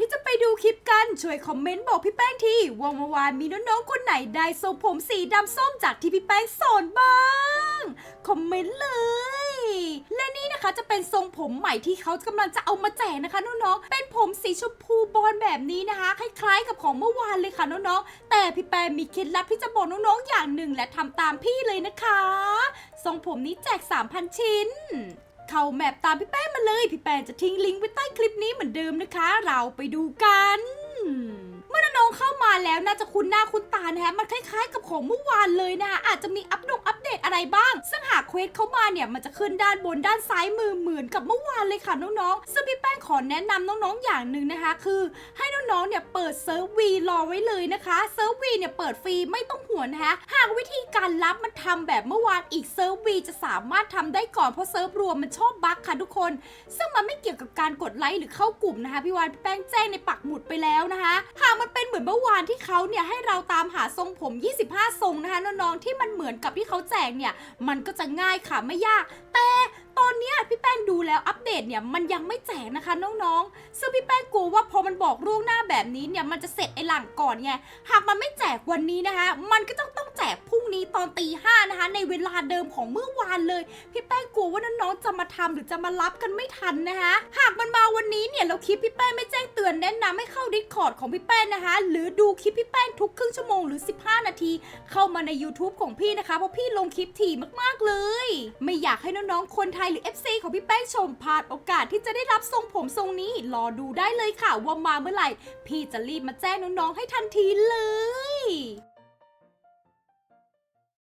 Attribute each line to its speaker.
Speaker 1: ที่จะไปดูคลิปกัน ช่วยคอมเมนต์บอกพี่แป้งทีว่าเมื่อวานมีน้องๆคนไหนได้ทรงผมสีดำส้มจากที่พี่แป้งสอนบ้าง คอมเมนต์เลย และนี่นะคะจะเป็นทรงผมใหม่ที่เขากำลังจะเอามาแจกนะคะน้องๆ เป็นผมสีชมพูบอลแบบนี้นะคะ คล้ายๆ กับของเมื่อวานเลยค่ะน้องๆ แต่พี่แป้งมีเคล็ดลับที่จะบอกน้องๆอย่างหนึ่งและทำตามพี่เลยนะคะ ทรงผมนี้แจก 3,000 ชิ้น เข้าแมปตามพี่แป้งมาเลย พี่แป้งจะทิ้งลิงก์ไว้ใต้คลิปนี้เหมือนเดิมนะคะ เราไปดูกัน เข้ามาแล้วน่าจะคุ้นหน้าคุ้นตานะฮะมันคล้ายๆ กับของเมื่อวานเลยนะคะอาจจะมีอัปดงอัปเดตอะไรบ้าง ซึ่งหากเควสเข้ามาเนี่ยมันจะขึ้นด้านบนด้านซ้ายมือเหมือนกับเมื่อวานเลยค่ะน้องๆซึ่งพี่แป้งขอแนะนำน้องๆอย่างหนึ่งนะคะ คือให้น้องๆเนี่ยเปิดเซิร์ฟวีรอไว้เลยนะคะเซิร์ฟวีเนี่ยเปิดฟรีไม่ต้องห่วงนะคะหากวิธีการรับมันทำแบบเมื่อวานอีกเซิร์ฟวีจะสามารถทำได้ก่อนเพราะเซิร์ฟรวมมันชอบบั๊กค่ะทุกคน ซึ่งมันไม่เกี่ยวกับการกดไลค์หรือเข้ากลุ่มนะคะพี่วานพี่แป้งแจ้งในปักหมุดไปแล้วนะคะหากมันเป็นเหมือนเมื่อว เขาเนี่ยให้เราตามหาทรงผม 25 ทรงนะคะน้องๆที่มันเหมือนกับที่เขาแจกเนี่ยมันก็จะง่ายค่ะไม่ยาก แต่ตอนนี้พี่แป้งดูแล้วอัปเดตเนี่ยมันยังไม่แจกนะคะน้องๆ ซึ่งพี่แป้งกลัวว่าพอมันบอกล่วงหน้าแบบนี้เนี่ยมันจะเสร็จไอ้หลังก่อนไงหากมันไม่แจกวันนี้นะคะมันก็ต้องต้อง แจกพรุ่งนี้ตอนตีห้านะคะ ในเวลาเดิมของเมื่อวานเลย พี่แป้งกลัวว่าน้องๆจะมาทำหรือจะมารับกันไม่ทันนะคะ หากมันมาวันนี้เนี่ยแล้วคลิปพี่แป้งไม่แจ้งเตือนแนะนำให้เข้าดิสคอร์ดของพี่แป้งนะคะ หรือดูคลิปพี่แป้งทุกครึ่งชั่วโมงหรือ 15 นาที เข้ามาใน YouTube ของพี่นะคะเพราะพี่ลงคลิปถี่มากๆเลย ไม่อยากให้น้องๆคนไทยหรือ FC ของพี่แป้งชมพลาดโอกาสที่จะได้รับทรงผมทรงนี้รอดูได้เลยค่ะว่ามาเมื่อไหร่ พี่จะรีบมาแจ้งน้องๆให้ทันทีเลย